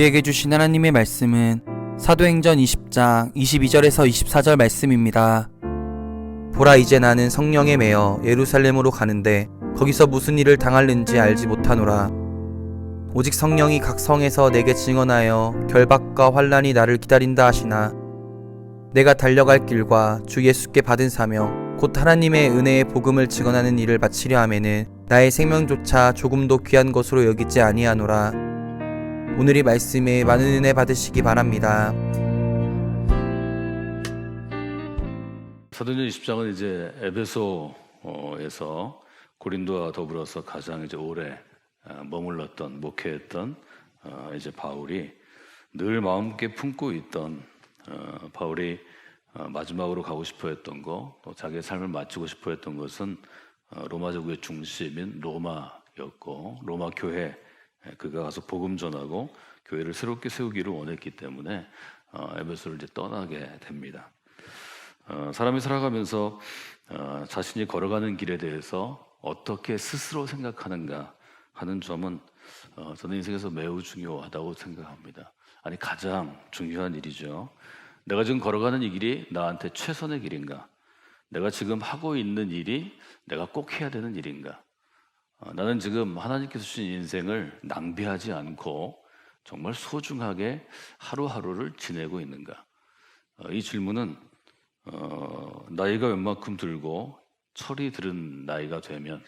우리에게 주신 하나님의 말씀은 사도행전 20장 22절에서 24절 말씀입니다. 보라 이제 나는 성령에 매여 예루살렘으로 가는데 거기서 무슨 일을 당할는지 알지 못하노라. 오직 성령이 각 성에서 내게 증언하여 결박과 환란이 나를 기다린다 하시나 내가 달려갈 길과 주 예수께 받은 사명 곧 하나님의 은혜의 복음을 증언하는 일을 마치려 하면은 나의 생명조차 조금도 귀한 것으로 여기지 아니하노라. 오늘의 말씀에 많은 은혜 받으시기 바랍니다. 사도행전 20장은 이제 에베소에서 고린도와 더불어서 가장 이제 오래 어, 머물렀던 목회했던 어, 이제 바울이 늘 마음께 품고 있던 어, 바울이 어, 마지막으로 가고 싶어 했던 거, 또 자기의 삶을 마치고 싶어 했던 것은 어, 로마 제국의 중심인 로마였고 로마 교회 에, 그가 가서 복음 전하고 교회를 새롭게 세우기를 원했기 때문에 어, 에베소를 이제 떠나게 됩니다. 어, 사람이 살아가면서 어, 자신이 걸어가는 길에 대해서 어떻게 스스로 생각하는가 하는 점은 어, 저는 인생에서 매우 중요하다고 생각합니다. 아니 가장 중요한 일이죠. 내가 지금 걸어가는 이 길이 나한테 최선의 길인가? 내가 지금 하고 있는 일이 내가 꼭 해야 되는 일인가? 어, 나는 지금 하나님께서 주신 인생을 낭비하지 않고 정말 소중하게 하루하루를 지내고 있는가? 어, 이 질문은 어, 나이가 웬만큼 들고 철이 들은 나이가 되면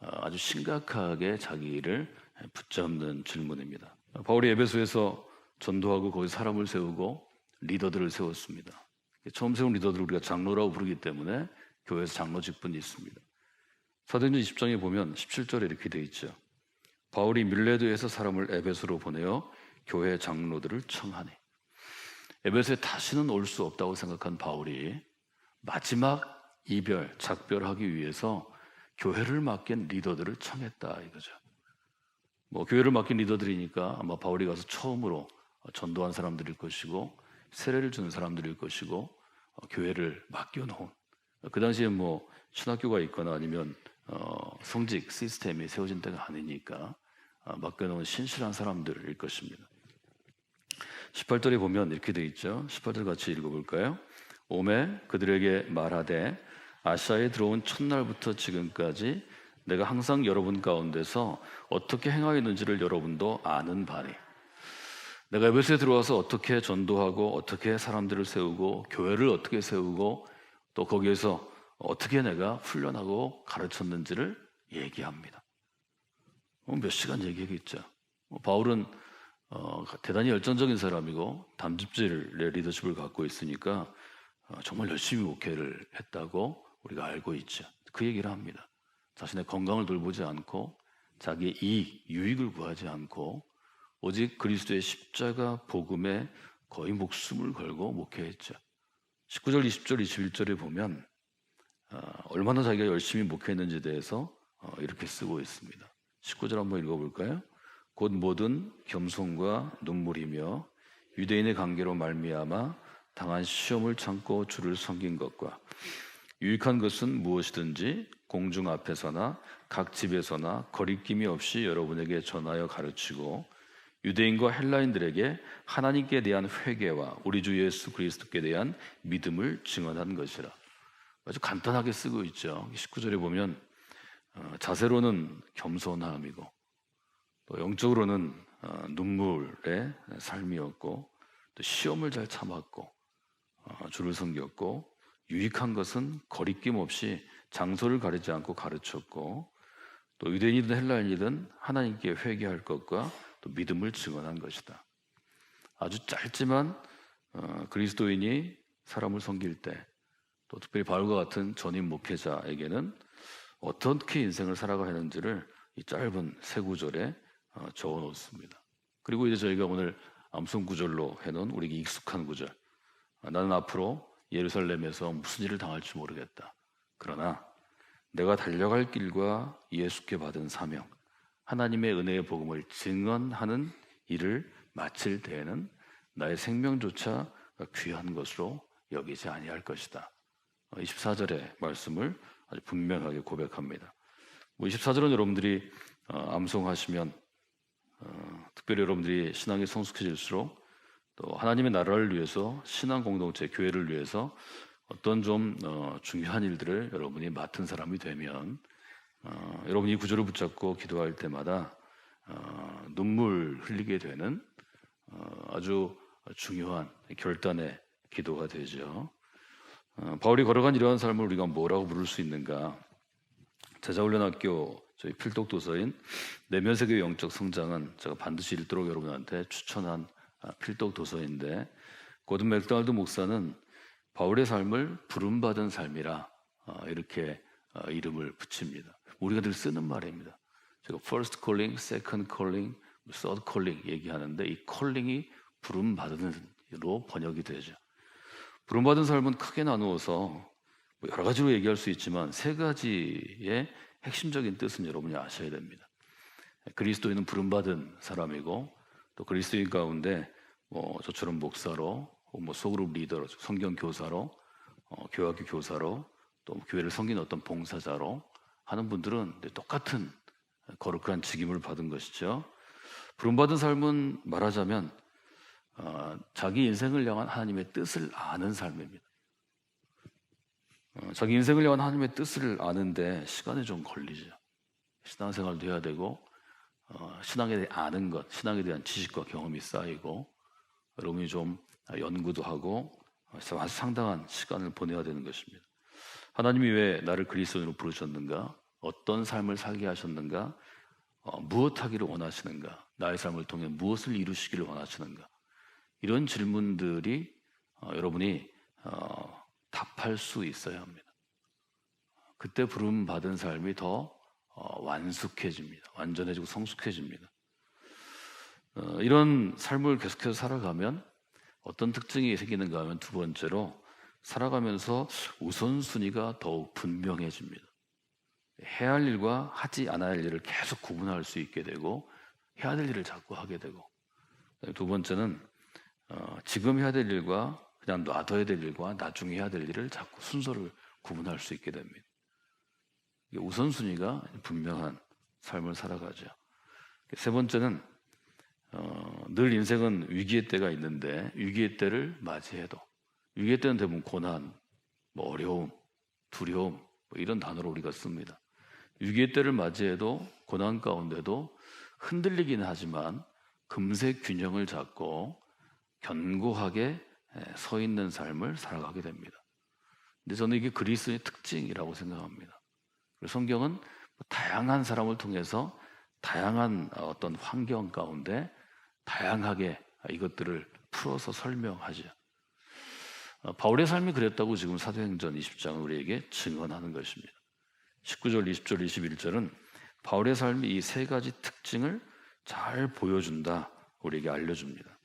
어, 아주 심각하게 자기를 붙잡는 질문입니다. 바울이 에베소에서 전도하고 거기 사람을 세우고 리더들을 세웠습니다. 처음 세운 리더들을 우리가 장로라고 부르기 때문에 교회에서 장로 직분이 있습니다. 사도행전 20장에 보면 17절에 이렇게 되어 있죠. 바울이 밀레도에서 사람을 에베소로 보내어 교회 장로들을 청하니 에베소에 다시는 올 수 없다고 생각한 바울이 마지막 이별, 작별하기 위해서 교회를 맡긴 리더들을 청했다 이거죠. 뭐 교회를 맡긴 리더들이니까 아마 바울이 가서 처음으로 전도한 사람들일 것이고 세례를 주는 사람들일 것이고 어, 교회를 맡겨놓은 그 당시에 뭐 신학교가 있거나 아니면 어, 성직 시스템이 세워진 때가 아니니까 어, 맡겨놓은 신실한 사람들일 것입니다. 18절에 보면 이렇게 되어 있죠. 18절 같이 읽어볼까요? 오매 그들에게 말하되 아시아에 들어온 첫날부터 지금까지 내가 항상 여러분 가운데서 어떻게 행하였는지를 여러분도 아는 바니 내가 에베소에 들어와서 어떻게 전도하고 어떻게 사람들을 세우고 교회를 어떻게 세우고 또 거기에서 어떻게 내가 훈련하고 가르쳤는지를 얘기합니다. 어, 몇 시간 얘기하겠죠. 뭐 바울은 어, 대단히 열정적인 사람이고 담즙질의 리더십을 갖고 있으니까 어, 정말 열심히 목회를 했다고 우리가 알고 있죠. 그 얘기를 합니다. 자신의 건강을 돌보지 않고 자기의 이익, 유익을 구하지 않고 오직 그리스도의 십자가 복음에 거의 목숨을 걸고 목회했죠. 19절, 20절, 21절에 보면 어, 얼마나 자기가 열심히 목회했는지에 대해서 어, 이렇게 쓰고 있습니다. 19절 한번 읽어볼까요? 곧 모든 겸손과 눈물이며 유대인의 관계로 말미암아 당한 시험을 참고 주를 섬긴 것과 유익한 것은 무엇이든지 공중 앞에서나 각 집에서나 거리낌이 없이 여러분에게 전하여 가르치고 유대인과 헬라인들에게 하나님께 대한 회개와 우리 주 예수 그리스도께 대한 믿음을 증언한 것이라. 아주 간단하게 쓰고 있죠. 19절에 보면 어, 자세로는 겸손함이고 또 영적으로는 어, 눈물의 삶이었고 또 시험을 잘 참았고 어, 주를 섬겼고 유익한 것은 거리낌 없이 장소를 가리지 않고 가르쳤고 또 유대인이든 헬라인이든 하나님께 회개할 것과 또 믿음을 증언한 것이다. 아주 짧지만 어, 그리스도인이 사람을 섬길 때 또 특별히 바울과 같은 전임 목회자에게는 어떻게 인생을 살아가야 하는지를 이 짧은 세 구절에 어, 적어 놓습니다. 그리고 이제 저희가 오늘 암송 구절로 해놓은 우리에게 익숙한 구절. 아, 나는 앞으로 예루살렘에서 무슨 일을 당할지 모르겠다. 그러나 내가 달려갈 길과 예수께 받은 사명, 하나님의 은혜의 복음을 증언하는 일을 마칠 때에는 나의 생명조차 귀한 것으로 여기지 아니할 것이다. 24절의 말씀을 아주 분명하게 고백합니다. 뭐 24절은 여러분들이 어, 암송하시면 어, 특별히 여러분들이 신앙이 성숙해질수록 또 하나님의 나라를 위해서 신앙 공동체 교회를 위해서 어떤 좀 어, 중요한 일들을 여러분이 맡은 사람이 되면 어, 여러분이 이 구조를 붙잡고 기도할 때마다 어, 눈물 흘리게 되는 어, 아주 중요한 결단의 기도가 되죠. 어, 바울이 걸어간 이러한 삶을 우리가 뭐라고 부를 수 있는가? 제자훈련학교 저희 필독 도서인 내면 세계 영적 성장은 제가 반드시 읽도록 여러분한테 추천한 아, 필독 도서인데 고든 맥도날드 목사는 바울의 삶을 부름받은 삶이라 어, 이렇게 어, 이름을 붙입니다. 우리가 늘 쓰는 말입니다. 제가 first calling, second calling, third calling 얘기하는데 이 calling이 부름받은으로 번역이 되죠. 부름받은 삶은 크게 나누어서 뭐 여러 가지로 얘기할 수 있지만 세 가지의 핵심적인 뜻은 여러분이 아셔야 됩니다. 그리스도인은 부름받은 사람이고 또 그리스도인 가운데 뭐 저처럼 목사로 뭐 소그룹 리더로 성경 교사로 어, 교학교 교사로 또 교회를 섬기는 어떤 봉사자로 하는 분들은 똑같은 거룩한 직임을 받은 것이죠. 부름받은 삶은 말하자면 어, 자기 인생을 향한 하나님의 뜻을 아는 삶입니다. 어, 자기 인생을 향한 하나님의 뜻을 아는데 시간이 좀 걸리죠. 신앙생활도 해야 되고 어, 신앙에 대해 아는 것, 신앙에 대한 지식과 경험이 쌓이고 여러분이 좀 연구도 하고 어, 아주 상당한 시간을 보내야 되는 것입니다. 하나님이 왜 나를 그리스도인으로 부르셨는가? 어떤 삶을 살게 하셨는가? 어, 무엇 하기를 원하시는가? 나의 삶을 통해 무엇을 이루시기를 원하시는가? 이런 질문들이 어, 여러분이 어, 답할 수 있어야 합니다. 그때 부름 받은 삶이 더 어, 완숙해집니다. 완전해지고 성숙해집니다. 어, 이런 삶을 계속해서 살아가면 어떤 특징이 생기는가 하면 두 번째로 살아가면서 우선순위가 더욱 분명해집니다. 해야 할 일과 하지 않아야 할 일을 계속 구분할 수 있게 되고 해야 될 일을 자꾸 하게 되고 두 번째는 어, 지금 해야 될 일과 그냥 놔둬야 될 일과 나중에 해야 될 일을 자꾸 순서를 구분할 수 있게 됩니다. 우선순위가 분명한 삶을 살아가죠. 세 번째는 어, 늘 인생은 위기의 때가 있는데 위기의 때를 맞이해도 위기의 때는 대부분 고난, 뭐 어려움, 두려움 뭐 이런 단어로 우리가 씁니다. 위기의 때를 맞이해도 고난 가운데도 흔들리긴 하지만 금세 균형을 잡고 견고하게 서 있는 삶을 살아가게 됩니다. 근데 저는 이게 그리스도의 특징이라고 생각합니다. 성경은 뭐 다양한 사람을 통해서 다양한 어떤 환경 가운데 다양하게 이것들을 풀어서 설명하죠. 어, 바울의 삶이 그랬다고 지금 사도행전 20장은 우리에게 증언하는 것입니다. 19절, 20절, 21절은 바울의 삶이 이 세 가지 특징을 잘 보여준다, 우리에게 알려줍니다.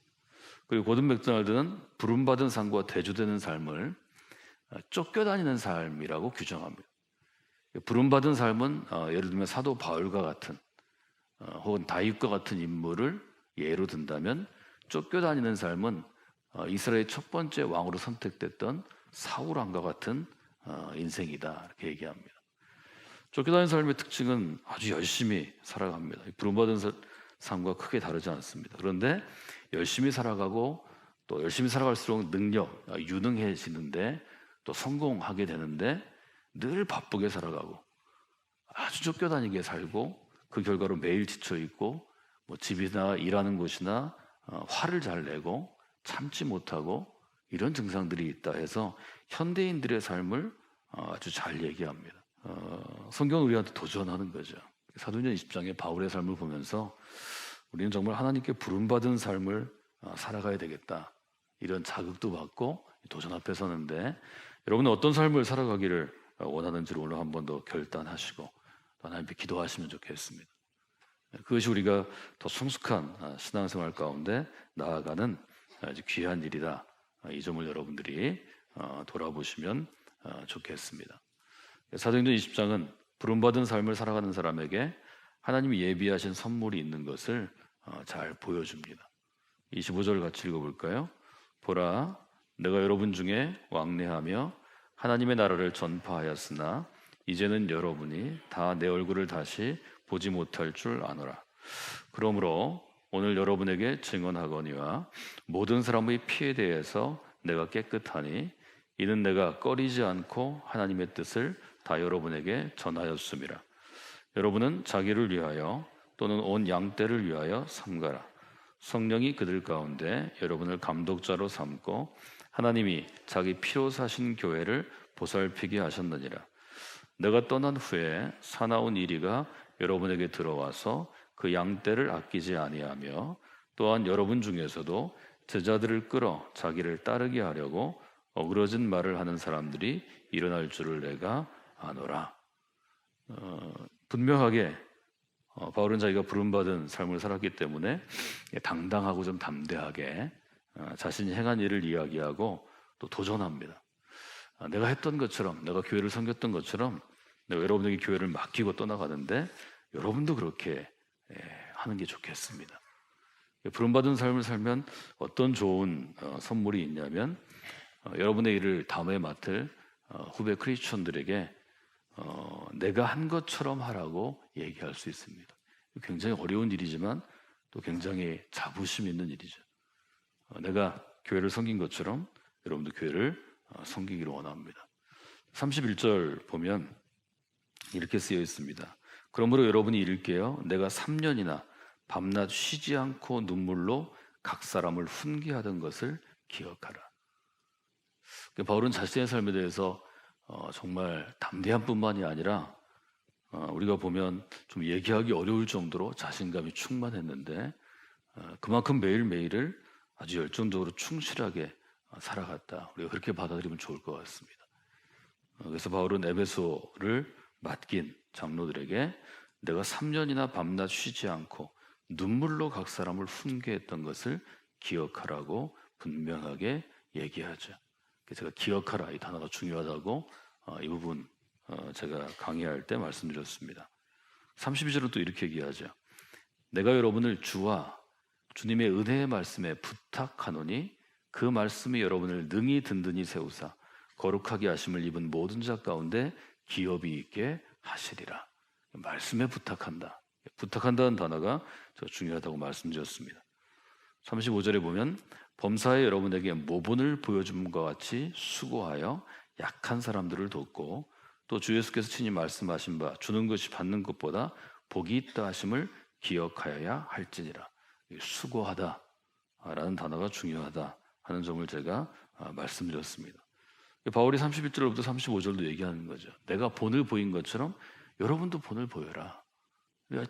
그리고 고든 맥도날드는 부름받은 삶과 대조되는 삶을 어, 쫓겨다니는 삶이라고 규정합니다. 부름받은 삶은 어, 예를 들면 사도 바울과 같은 혹은 다윗과 같은 인물을 예로 든다면 쫓겨다니는 삶은 이스라엘 첫 번째 왕으로 선택됐던 사울 왕과 같은 인생이다 이렇게 얘기합니다. 쫓겨다니는 삶의 특징은 아주 열심히 살아갑니다. 부름받은 삶과 크게 다르지 않습니다. 그런데 열심히 살아가고 또 열심히 살아갈수록 능력, 아, 유능해지는데 또 성공하게 되는데 늘 바쁘게 살아가고 아주 쫓겨다니게 살고 그 결과로 매일 지쳐 있고 뭐 집이나 일하는 곳이나 어, 화를 잘 내고 참지 못하고 이런 증상들이 있다 해서 현대인들의 삶을 어, 아주 잘 얘기합니다. 어, 성경은 우리한테 도전하는 거죠. 사도행전 20장의 바울의 삶을 보면서 우리는 정말 하나님께 부름받은 삶을 어, 살아가야 되겠다. 이런 자극도 받고 도전 앞에 서는데 여러분은 어떤 삶을 살아가기를 어, 원하는지를 오늘 한 번 더 결단하시고 하나님께 기도하시면 좋겠습니다. 그것이 우리가 더 성숙한 어, 신앙생활 가운데 나아가는 아주 귀한 일이다. 이 점을 여러분들이 돌아보시면 좋겠습니다. 사도행전 20장은 부름받은 삶을 살아가는 사람에게 하나님이 예비하신 선물이 있는 것을 잘 보여줍니다. 25절 같이 읽어볼까요? 보라, 내가 여러분 중에 왕래하며 하나님의 나라를 전파하였으나 이제는 여러분이 다 내 얼굴을 다시 보지 못할 줄 아노라. 그러므로 오늘 여러분에게 증언하거니와 모든 사람의 피에 대해서 내가 깨끗하니 이는 내가 꺼리지 않고 하나님의 뜻을 다 여러분에게 전하였습니다. 여러분은 자기를 위하여 또는 온 양떼를 위하여 삼가라. 성령이 그들 가운데 여러분을 감독자로 삼고 하나님이 자기 피로 사신 교회를 보살피게 하셨느니라. 내가 떠난 후에 사나운 이리가 여러분에게 들어와서 그 양떼를 아끼지 아니하며 또한 여러분 중에서도 제자들을 끌어 자기를 따르게 하려고 어그러진 말을 하는 사람들이 일어날 줄을 내가 아노라. 어, 분명하게 어, 바울은 자기가 부름받은 삶을 살았기 때문에 당당하고 좀 담대하게 어, 자신이 행한 일을 이야기하고 또 도전합니다. 아, 내가 했던 것처럼, 내가 교회를 섬겼던 것처럼 내가 여러분에게 교회를 맡기고 떠나가는데 여러분도 그렇게 예, 하는 게 좋겠습니다. 부름받은 삶을 살면 어떤 좋은 어, 선물이 있냐면 어, 여러분의 일을 다음에 맡을 어, 후배 크리스천들에게 어, 내가 한 것처럼 하라고 얘기할 수 있습니다. 굉장히 어려운 일이지만 또 굉장히 자부심 있는 일이죠. 어, 내가 교회를 섬긴 것처럼 여러분도 교회를 어, 섬기기를 원합니다. 31절 보면 이렇게 쓰여 있습니다. 그러므로 여러분이 읽게요. 내가 3년이나 밤낮 쉬지 않고 눈물로 각 사람을 훈계하던 것을 기억하라. 그러니까 바울은 자신의 삶에 대해서 어, 정말 담대한 뿐만이 아니라 어, 우리가 보면 좀 얘기하기 어려울 정도로 자신감이 충만했는데 어, 그만큼 매일매일을 아주 열정적으로 충실하게 어, 살아갔다. 우리가 그렇게 받아들이면 좋을 것 같습니다. 어, 그래서 바울은 에베소를 맡긴 장로들에게 내가 3년이나 밤낮 쉬지 않고 눈물로 각 사람을 훈계했던 것을 기억하라고 분명하게 얘기하죠. 제가 기억하라 이 단어가 중요하다고 어, 이 부분 어, 제가 강의할 때 말씀드렸습니다. 32절은 또 이렇게 얘기하죠. 내가 여러분을 주와 주님의 은혜의 말씀에 부탁하노니 그 말씀이 여러분을 능히 든든히 세우사 거룩하게 하심을 입은 모든 자 가운데 기업이 있게 하시리라. 말씀에 부탁한다. 부탁한다는 단어가 저 중요하다고 말씀드렸습니다. 35절에 보면 범사에 여러분에게 모본을 보여줌과 같이 수고하여 약한 사람들을 돕고 또 주 예수께서 친히 말씀하신 바 주는 것이 받는 것보다 복이 있다 하심을 기억하여야 할지니라. 이 수고하다 라는 단어가 중요하다 하는 점을 제가 아, 말씀드렸습니다. 바울이 31절부터 35절도 얘기하는 거죠. 내가 본을 보인 것처럼 여러분도 본을 보여라.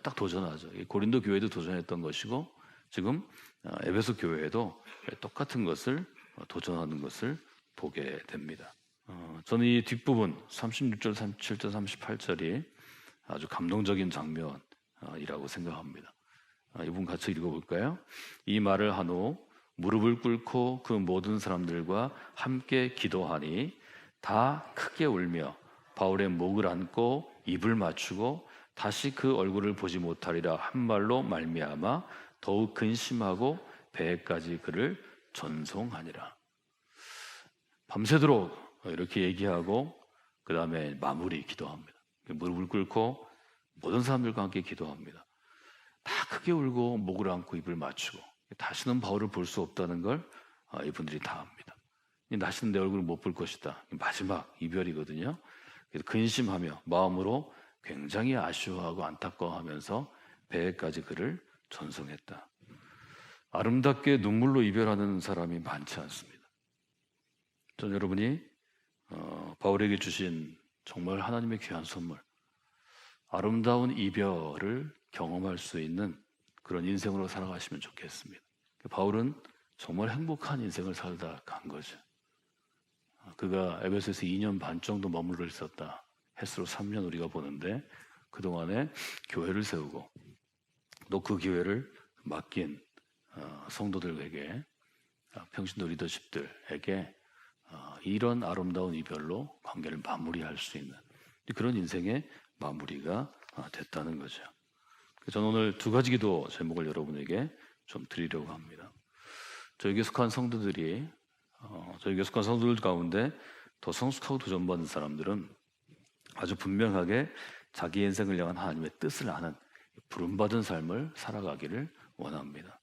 딱 도전하죠. 이 고린도 교회도 도전했던 것이고 지금 아, 에베소 교회에도 똑같은 것을 어, 도전하는 것을 보게 됩니다. 어, 저는 이 뒷부분 36절, 37절, 38절이 아주 감동적인 장면이라고 생각합니다. 아, 이분 같이 읽어볼까요? 이 말을 한 후 무릎을 꿇고 그 모든 사람들과 함께 기도하니 다 크게 울며 바울의 목을 안고 입을 맞추고 다시 그 얼굴을 보지 못하리라 한 말로 말미암아 더욱 근심하고 배에까지 그를 전송하니라. 밤새도록 이렇게 얘기하고 그 다음에 마무리 기도합니다. 무릎을 꿇고 모든 사람들과 함께 기도합니다. 다 크게 울고 목을 안고 입을 맞추고 다시는 바울을 볼 수 없다는 걸 아, 이분들이 다 압니다. 다시는 내 얼굴을 못 볼 것이다. 마지막 이별이거든요. 그래서 근심하며 마음으로 굉장히 아쉬워하고 안타까워하면서 배에까지 그를 전송했다. 아름답게 눈물로 이별하는 사람이 많지 않습니다. 전 여러분이 어, 바울에게 주신 정말 하나님의 귀한 선물, 아름다운 이별을 경험할 수 있는 그런 인생으로 살아가시면 좋겠습니다. 바울은 정말 행복한 인생을 살다 간 거죠. 그가 에베소에서 2년 반 정도 머물러 있었다. 햇수로 3년 우리가 보는데 그동안에 교회를 세우고 또그 교회를 맡긴 어, 성도들에게 어, 평신도 리더십들에게 어, 이런 아름다운 이별로 관계를 마무리할 수 있는 그런 인생의 마무리가 됐다는 거죠. 저는 오늘 두 가지 기도 제목을 여러분에게 좀 드리려고 합니다. 저에게 속한 성도들이 어, 저에게 속한 성도들 가운데 더 성숙하고 도전받는 사람들은 아주 분명하게 자기 인생을 향한 하나님의 뜻을 아는 부름받은 삶을 살아가기를 원합니다.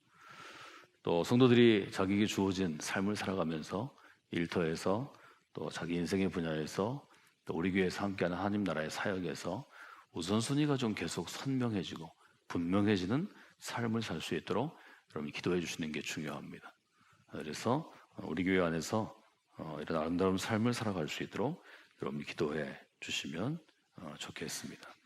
또 성도들이 자기에게 주어진 삶을 살아가면서 일터에서 또 자기 인생의 분야에서 또 우리 교회에서 함께하는 하나님 나라의 사역에서 우선순위가 좀 계속 선명해지고 분명해지는 삶을 살 수 있도록 여러분이 기도해 주시는 게 중요합니다. 그래서 우리 교회 안에서 어, 이런 아름다운 삶을 살아갈 수 있도록 여러분이 기도해 주시면 어, 좋겠습니다.